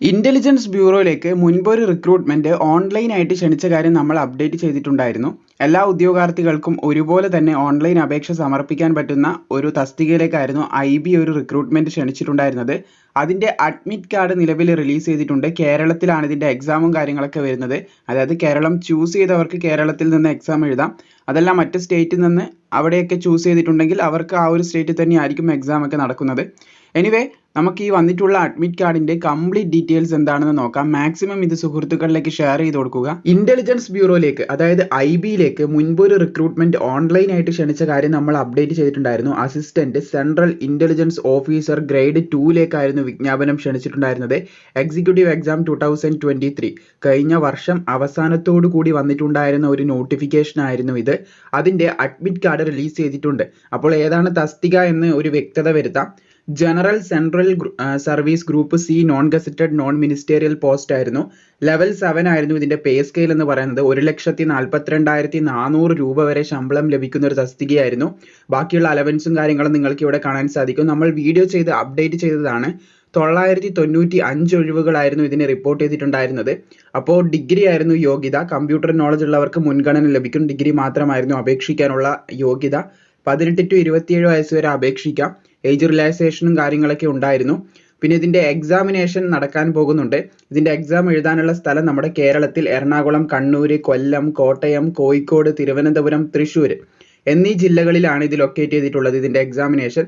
Intelligence ബ്യൂറോയിലേക്ക് മുൻപൊരു recruitment ഓൺലൈനായിട്ട് ക്ഷണിച്ച കാര്യം നമ്മൾ അപ്ഡേറ്റ് ചെയ്തിട്ടുണ്ടായിരുന്നു. എല്ലാ ഉദ്യോഗാർത്ഥികൾക്കും ഒരുപോലെ തന്നെ ഓൺലൈൻ അപേക്ഷ സമർപ്പിക്കാൻ പറ്റുന്ന ഒരു തസ്തികയിലേക്കായിരുന്നു ഐ ബി ഒരു റിക്രൂട്ട്മെന്റ് ക്ഷണിച്ചിട്ടുണ്ടായിരുന്നത്. അതിന്റെ അഡ്മിറ്റ് കാർഡ് നിലവിൽ റിലീസ് ചെയ്തിട്ടുണ്ട്. കേരളത്തിലാണ് ഇതിന്റെ എക്സാമും കാര്യങ്ങളൊക്കെ വരുന്നത്. അതായത് കേരളം ചൂസ് ചെയ്തവർക്ക് കേരളത്തിൽ നിന്ന് എക്സാം എഴുതാം. അതെല്ലാം മറ്റ് സ്റ്റേറ്റിൽ നിന്ന് അവിടെയൊക്കെ ചൂസ് ചെയ്തിട്ടുണ്ടെങ്കിൽ അവർക്ക് ആ ഒരു സ്റ്റേറ്റിൽ തന്നെ ആയിരിക്കും എക്സാം ഒക്കെ നടക്കുന്നത്. എനിവേ നമുക്ക് ഈ വന്നിട്ടുള്ള അഡ്മിറ്റ് കാർഡിന്റെ കംപ്ലീറ്റ് ഡീറ്റെയിൽസ് എന്താണെന്ന് നോക്കാം. മാക്സിമം ഇത് സുഹൃത്തുക്കളിലേക്ക് ഷെയർ ചെയ്ത് കൊടുക്കുക. ഇന്റലിജൻസ് ബ്യൂറോയിലേക്ക് അതായത് ഐ ബിയിലേക്ക് മുൻപൊരു റിക്രൂട്ട്മെന്റ് ഓൺലൈൻ ആയിട്ട് ക്ഷണിച്ച കാര്യം നമ്മൾ അപ്ഡേറ്റ് ചെയ്തിട്ടുണ്ടായിരുന്നു. Assistant central intelligence officer grade ടൂയിലേക്കായിരുന്നു വിജ്ഞാപനം ക്ഷണിച്ചിട്ടുണ്ടായിരുന്നത്. Executive exam two thousand twenty three കഴിഞ്ഞ വർഷം അവസാനത്തോടു കൂടി വന്നിട്ടുണ്ടായിരുന്ന ഒരു നോട്ടിഫിക്കേഷൻ ആയിരുന്നു ഇത്. അതിന്റെ അഡ്മിറ്റ് കാർഡ് റിലീസ് ചെയ്തിട്ടുണ്ട്. അപ്പോൾ ഏതാണ് തസ്തിക എന്ന് ഒരു വ്യക്തത വരുത്താം. General central service group C non gazetted non ministerial post ആയിരുന്നു. ലെവൽ സെവൻ ആയിരുന്നു ഇതിന്റെ പേ സ്കെയിൽ എന്ന് പറയുന്നത്. ഒരു ലക്ഷത്തി നാൽപ്പത്തിരണ്ടായിരത്തി നാനൂറ് രൂപ വരെ ശമ്പളം ലഭിക്കുന്ന ഒരു തസ്തികയായിരുന്നു. ബാക്കിയുള്ള അലവൻസും കാര്യങ്ങളും നിങ്ങൾക്ക് ഇവിടെ കാണാൻ സാധിക്കും. നമ്മൾ വീഡിയോ ചെയ്ത് അപ്ഡേറ്റ് ചെയ്തതാണ്. തൊള്ളായിരത്തി തൊണ്ണൂറ്റി അഞ്ച് ഒഴിവുകളായിരുന്നു ഇതിന് റിപ്പോർട്ട് ചെയ്തിട്ടുണ്ടായിരുന്നത്. അപ്പോൾ ഡിഗ്രി ആയിരുന്നു യോഗ്യത. കമ്പ്യൂട്ടർ നോളജ് ഉള്ളവർക്ക് മുൻഗണന ലഭിക്കും. ഡിഗ്രി മാത്രമായിരുന്നു അപേക്ഷിക്കാനുള്ള യോഗ്യത. പതിനെട്ട് ടു ഇരുപത്തിയേഴ് വയസ്സ് വരെ അപേക്ഷിക്കാം. ഏജ് റിലാക്സേഷനും കാര്യങ്ങളൊക്കെ ഉണ്ടായിരുന്നു. പിന്നെ ഇതിന്റെ എക്സാമിനേഷൻ നടക്കാൻ പോകുന്നുണ്ട്. ഇതിന്റെ എക്സാം എഴുതാനുള്ള സ്ഥലം നമ്മുടെ കേരളത്തിൽ എറണാകുളം കണ്ണൂർ കൊല്ലം കോട്ടയം കോഴിക്കോട് തിരുവനന്തപുരം തൃശ്ശൂർ എന്നീ ജില്ലകളിലാണ് ഇത് ലൊക്കേറ്റ് ചെയ്തിട്ടുള്ളത് ഇതിന്റെ എക്സാമിനേഷൻ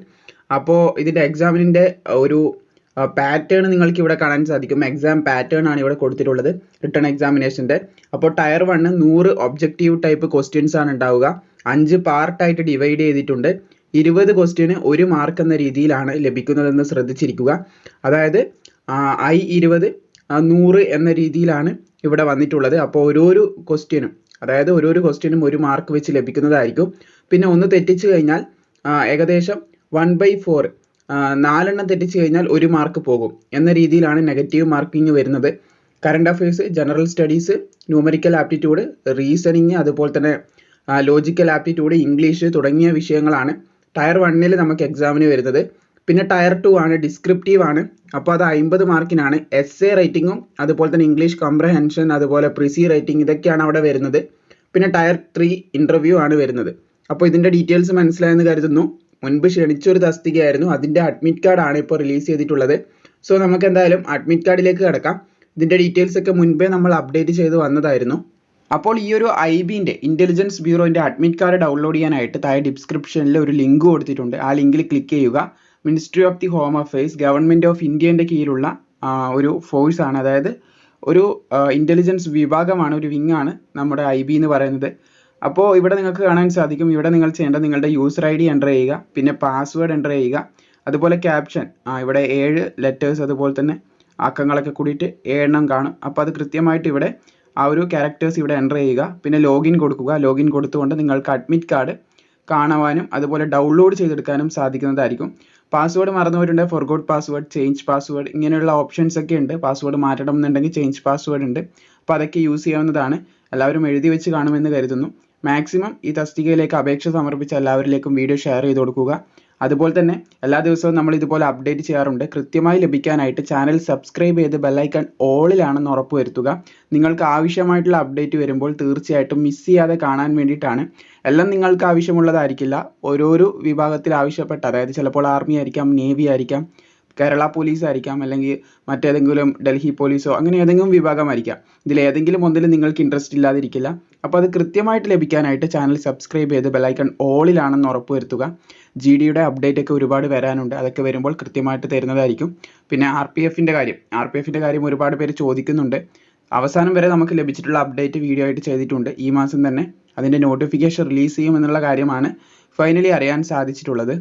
അപ്പോൾ ഇതിന്റെ എക്സാമിന്റെ ഒരു പാറ്റേൺ നിങ്ങൾക്ക് ഇവിടെ കാണാൻ സാധിക്കും. എക്സാം പാറ്റേൺ ആണ് ഇവിടെ കൊടുത്തിട്ടുള്ളത്. റിട്ടേൺ എക്സാമിനേഷന്റെ അപ്പോൾ ടയർ വണ്ണ് നൂറ് ഒബ്ജക്റ്റീവ് ടൈപ്പ് ക്വസ്റ്റ്യൻസ് ആണ് ഉണ്ടാവുക. അഞ്ച് പാർട്ടായിട്ട് ഡിവൈഡ് ചെയ്തിട്ടുണ്ട്. ഇരുപത് ക്വസ്റ്റ്യന് ഒരു മാർക്ക് എന്ന രീതിയിലാണ് ലഭിക്കുന്നതെന്ന് ശ്രദ്ധിച്ചിരിക്കുക. അതായത് ഐ ഇരുപത് നൂറ് എന്ന രീതിയിലാണ് ഇവിടെ വന്നിട്ടുള്ളത്. അപ്പോൾ ഓരോരോ ക്വസ്റ്റ്യനും അതായത് ഓരോരോ ക്വസ്റ്റ്യനും ഒരു മാർക്ക് വെച്ച് ലഭിക്കുന്നതായിരിക്കും. പിന്നെ ഒന്ന് തെറ്റിച്ചു കഴിഞ്ഞാൽ ഏകദേശം വൺ ബൈ ഫോർ നാലെണ്ണം തെറ്റിച്ചു കഴിഞ്ഞാൽ ഒരു മാർക്ക് പോകും എന്ന രീതിയിലാണ് നെഗറ്റീവ് മാർക്കിംഗ് വരുന്നത്. Current affairs general studies numerical aptitude reasoning അതുപോലെ തന്നെ ലോജിക്കൽ ആപ്റ്റിറ്റ്യൂഡ് ഇംഗ്ലീഷ് തുടങ്ങിയ വിഷയങ്ങളാണ് ടയർ വണ്ണിൽ നമുക്ക് എക്സാമിന് വരുന്നത്. പിന്നെ ടയർ ടു ആണ് ഡിസ്ക്രിപ്റ്റീവ് ആണ്. അപ്പോൾ അത് അമ്പത് മാർക്കിനാണ് എസ് എ റൈറ്റിങ്ങും അതുപോലെ തന്നെ ഇംഗ്ലീഷ് കോംപ്രഹെൻഷൻ അതുപോലെ പ്രിസി റൈറ്റിംഗ് ഇതൊക്കെയാണ് അവിടെ വരുന്നത്. പിന്നെ ടയർ ത്രീ ഇന്റർവ്യൂ ആണ് വരുന്നത്. അപ്പോൾ ഇതിന്റെ ഡീറ്റെയിൽസ് മനസ്സിലായെന്ന് കരുതുന്നു. മുൻപ് ക്ഷണിച്ച ഒരു തസ്തികയായിരുന്നു അതിന്റെ അഡ്മിറ്റ് ആണ് ഇപ്പോൾ റിലീസ് ചെയ്തിട്ടുള്ളത്. സോ നമുക്ക് എന്തായാലും അഡ്മിറ്റ് കാർഡിലേക്ക് കിടക്കാം. ഇതിന്റെ ഡീറ്റെയിൽസ് ഒക്കെ മുൻപേ നമ്മൾ അപ്ഡേറ്റ് ചെയ്ത് വന്നതായിരുന്നു. അപ്പോൾ ഈ ഒരു ഐ ബിന്റെ ഇന്റലിജൻസ് ബ്യൂറോന്റെ അഡ്മിറ്റ് കാർഡ് ഡൗൺലോഡ് ചെയ്യാനായിട്ട് താഴെ ഡിസ്ക്രിപ്ഷനിൽ ഒരു ലിങ്ക് കൊടുത്തിട്ടുണ്ട്. ആ ലിങ്കിൽ ക്ലിക്ക് ചെയ്യുക. Ministry of the home affairs government of ഇന്ത്യന്റെ കീഴിലുള്ള ഒരു ഫോഴ്സ് ആണ്. അതായത് ഒരു ഇന്റലിജൻസ് വിഭാഗമാണ് ഒരു വിങ് ആണ് നമ്മുടെ ഐ ബി എന്ന് പറയുന്നത്. അപ്പോൾ ഇവിടെ നിങ്ങൾക്ക് കാണാൻ സാധിക്കും ഇവിടെ നിങ്ങൾ ചെയ്യേണ്ടത് നിങ്ങളുടെ യൂസർ ഐ ഡി എന്റർ ചെയ്യുക പിന്നെ പാസ്വേഡ് എന്റർ ചെയ്യുക അതുപോലെ ക്യാപ്ഷൻ ആ ഇവിടെ ഏഴ് ലെറ്റേഴ്സ് അതുപോലെ തന്നെ അക്കങ്ങളൊക്കെ കൂടിയിട്ട് ഏഴെണ്ണം കാണും. അപ്പോൾ അത് കൃത്യമായിട്ട് ഇവിടെ ആ ഒരു ക്യാരക്ടേഴ്സ് ഇവിടെ എന്റർ ചെയ്യുക പിന്നെ ലോഗിൻ കൊടുക്കുക ലോഗിൻ കൊടുത്തുകൊണ്ട് നിങ്ങൾക്ക് അഡ്മിറ്റ് കാർഡ് കാണുവാനും അതുപോലെ ഡൗൺലോഡ് ചെയ്തെടുക്കാനും സാധിക്കുന്നതായിരിക്കും. പാസ്വേഡ് മറന്നുപോയിട്ടുണ്ടെങ്കിൽ ഫോർഗോട്ട് പാസ്വേഡ് ചേഞ്ച് പാസ്വേഡ് ഇങ്ങനെയുള്ള ഓപ്ഷൻസ് ഒക്കെ ഉണ്ട്. പാസ്വേഡ് മാറ്റണം എന്നുണ്ടെങ്കിൽ ചേഞ്ച് പാസ്വേഡ് ഉണ്ട്. അപ്പോൾ അതൊക്കെ യൂസ് ചെയ്യാവുന്നതാണ്. എല്ലാവരും എഴുതി വെച്ച് കാണുമെന്ന് കരുതുന്നു. മാക്സിമം ഈ തസ്തികയിലേക്ക് അപേക്ഷ സമർപ്പിച്ച എല്ലാവരിലേക്കും വീഡിയോ ഷെയർ ചെയ്ത് കൊടുക്കുക. അതുപോലെ തന്നെ എല്ലാ ദിവസവും നമ്മൾ ഇതുപോലെ അപ്ഡേറ്റ് ചെയ്യാറുണ്ട്. കൃത്യമായി ലഭിക്കാനായിട്ട് ചാനൽ സബ്സ്ക്രൈബ് ചെയ്ത് ബെല്ലൈക്കൺ ഓളിലാണെന്ന് ഉറപ്പ് വരുത്തുക. നിങ്ങൾക്ക് ആവശ്യമായിട്ടുള്ള അപ്ഡേറ്റ് വരുമ്പോൾ തീർച്ചയായിട്ടും മിസ് ചെയ്യാതെ കാണാൻ വേണ്ടിയിട്ടാണ്. എല്ലാം നിങ്ങൾക്ക് ആവശ്യമുള്ളതായിരിക്കില്ല. ഓരോരോ വിഭാഗത്തിൽ ആവശ്യപ്പെട്ട അതായത് ചിലപ്പോൾ ആർമി ആയിരിക്കാം നേവി ആയിരിക്കാം കേരള പോലീസ് ആയിരിക്കാം അല്ലെങ്കിൽ മറ്റേതെങ്കിലും ഡൽഹി പോലീസോ അങ്ങനെ ഏതെങ്കിലും വിഭാഗമായിരിക്കാം. ഇതിൽ ഏതെങ്കിലും ഒന്നിൽ നിങ്ങൾക്ക് ഇൻട്രസ്റ്റ് ഇല്ലാതിരിക്കില്ല. അപ്പോൾ അത് കൃത്യമായിട്ട് ലഭിക്കാനായിട്ട് ചാനൽ സബ്സ്ക്രൈബ് ചെയ്ത് ബെലൈക്കൺ ഓളിലാണെന്ന് ഉറപ്പ് വരുത്തുക. ജി ഡിയുടെ അപ്ഡേറ്റ് ഒക്കെ ഒരുപാട് വരാനുണ്ട്. അതൊക്കെ വരുമ്പോൾ കൃത്യമായിട്ട് തരുന്നതായിരിക്കും. പിന്നെ ആർ പി എഫിന്റെ കാര്യം. ആർ പി എഫിന്റെ കാര്യം ഒരുപാട് പേര് ചോദിക്കുന്നുണ്ട്. അവസാനം വരെ നമുക്ക് ലഭിച്ചിട്ടുള്ള അപ്ഡേറ്റ് വീഡിയോ ആയിട്ട് ചെയ്തിട്ടുണ്ട്. ഈ മാസം തന്നെ അതിന്റെ നോട്ടിഫിക്കേഷൻ റിലീസ് ചെയ്യും എന്നുള്ള കാര്യമാണ് ഫൈനലി അറിയാൻ സാധിച്ചിട്ടുള്ളത്.